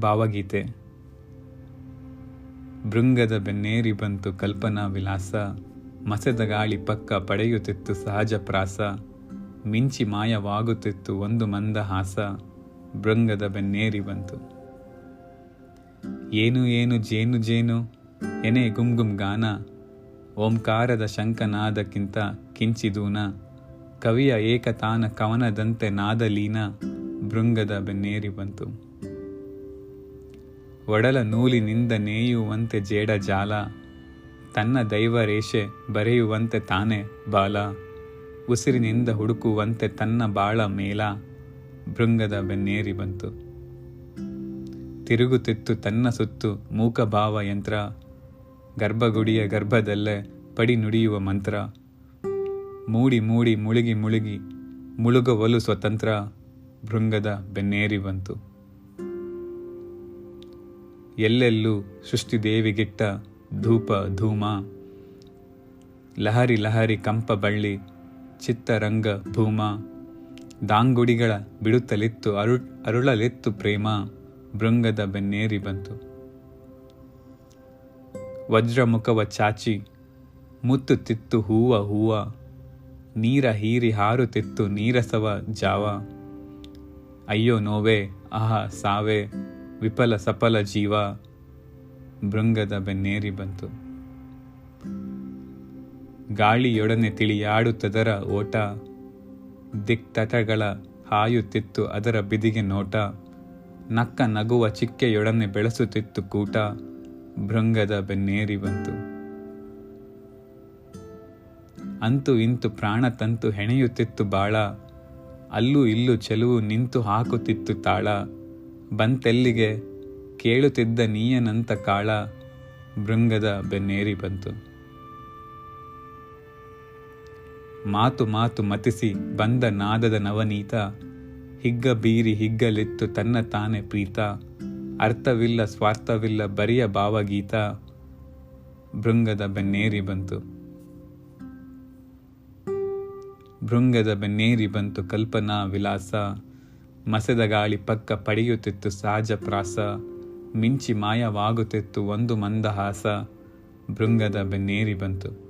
ಭಾವಗೀತೆ. ಭೃಂಗದ ಬೆನ್ನೇರಿ ಬಂತು ಕಲ್ಪನಾ ವಿಲಾಸ, ಮಸೆದ ಗಾಳಿ ಪಕ್ಕ ಪಡೆಯುತ್ತಿತ್ತು ಸಹಜ ಪ್ರಾಸ, ಮಿಂಚಿ ಮಾಯವಾಗುತ್ತಿತ್ತು ಒಂದು ಮಂದ ಹಾಸ ಭೃಂಗದ ಬೆನ್ನೇರಿ ಬಂತು. ಏನು ಏನು ಜೇನು ಜೇನು, ಎನೆ ಗುಮ್ ಗುಮ್ ಗಾನ, ಓಂಕಾರದ ಶಂಕನಾದಕ್ಕಿಂತ ಕಿಂಚಿದೂನ ಕವಿಯ ಏಕತಾನ ಕವನದಂತೆ ನಾದಲೀನ ಭೃಂಗದ ಬೆನ್ನೇರಿ ಬಂತು. ಒಡಲ ನೂಲಿನಿಂದ ನೇಯುವಂತೆ ಜೇಡ ಜಾಲ, ತನ್ನ ದೈವ ರೇಷೆ ಬರೆಯುವಂತೆ ತಾನೆ ಬಾಲ, ಉಸಿರಿನಿಂದ ಹುಡುಕುವಂತೆ ತನ್ನ ಬಾಳ ಮೇಲ ಭೃಂಗದ ಬೆನ್ನೇರಿ ಬಂತು. ತಿರುಗುತ್ತಿತ್ತು ತನ್ನ ಸುತ್ತು ಮೂಕಭಾವ ಯಂತ್ರ, ಗರ್ಭಗುಡಿಯ ಗರ್ಭದಲ್ಲೇ ಪಡಿ ನುಡಿಯುವ ಮಂತ್ರ, ಮೂಡಿ ಮೂಡಿ ಮುಳುಗಿ ಮುಳುಗಿ ಮುಳುಗವಲು ಸ್ವತಂತ್ರ ಭೃಂಗದ ಬೆನ್ನೇರಿ ಬಂತು. ಎಲ್ಲೆಲ್ಲೂ ಸೃಷ್ಟಿದೇವಿಗಿಟ್ಟ ಧೂಪ, ಧೂಮ. ಲಹರಿ ಲಹರಿ ಕಂಪ ಬಳ್ಳಿ ಚಿತ್ತರಂಗ ಭೂಮ. ದಾಂಗುಡಿಗಳ ಬಿಡುತ್ತಲಿತ್ತು ಅರು ಅರುಳಲಿತ್ತು ಪ್ರೇಮ. ಭೃಂಗದ ಬೆನ್ನೇರಿ ಬಂತು. ವಜ್ರಮುಖವ ಚಾಚಿ ಮುತ್ತುತ್ತಿತ್ತು ಹೂವ ಹೂವ. ನೀರ ಹೀರಿ ಹಾರುತ್ತಿತ್ತು ನೀರಸವ ಜಾವ. ಅಯ್ಯೋ ನೋವೆ, ಆಹ ಸಾವೇ. ವಿಫಲ ಸಫಲ ಜೀವ ಭೃಂಗದ ಬೆನ್ನೇರಿ ಬಂತು. ಗಾಳಿಯೊಡನೆ ತಿಳಿಯಾಡುತ್ತದರ ಓಟ, ದಿಕ್ತಟಗಳ ಹಾಯುತ್ತಿತ್ತು ಅದರ ಬಿದಿಗೆ ನೋಟ, ನಕ್ಕ ನಗುವ ಚಿಕ್ಕೆಯೊಡನೆ ಬೆಳೆಸುತ್ತಿತ್ತು ಕೂಟ, ಭೃಂಗದ ಬೆನ್ನೇರಿ ಬಂತು. ಅಂತೂ ಇಂತು ಪ್ರಾಣ ತಂತು ಹೆಣೆಯುತ್ತಿತ್ತು ಬಾಳ, ಅಲ್ಲೂ ಇಲ್ಲೂ ಚೆಲುವು ನಿಂತು ಹಾಕುತ್ತಿತ್ತು ತಾಳ. ಬಂತೆಲ್ಲಿಗೆ ಕೇಳುತ್ತಿದ್ದ ನೀಯನಂತ ಕಾಳ ಭೃಂಗದ ಬೆನ್ನೇರಿ ಬಂತು. ಮಾತು ಮಾತು ಮತಿಸಿ ಬಂದ ನಾದದ ನವನೀತ, ಹಿಗ್ಗ ಬೀರಿ ಹಿಗ್ಗಲಿತ್ತು ತನ್ನ ತಾನೇ ಪ್ರೀತ, ಅರ್ಥವಿಲ್ಲ ಸ್ವಾರ್ಥವಿಲ್ಲ ಬರಿಯ ಭಾವಗೀತ, ಭೃಂಗದ ಬೆನ್ನೇರಿ ಬಂತು. ಭೃಂಗದ ಬೆನ್ನೇರಿ ಬಂತು ಕಲ್ಪನಾ ವಿಲಾಸ ಮಸೆದ ಗಾಳಿ ಪಕ್ಕ ಪಡೆಯುತ್ತಿತ್ತು ಸಹಜ ಪ್ರಾಸ. ಮಿಂಚಿ ಮಾಯವಾಗುತ್ತಿತ್ತು ಒಂದು ಮಂದಹಾಸ. ಭೃಂಗದ ಬೆನ್ನೇರಿ ಬಂತು.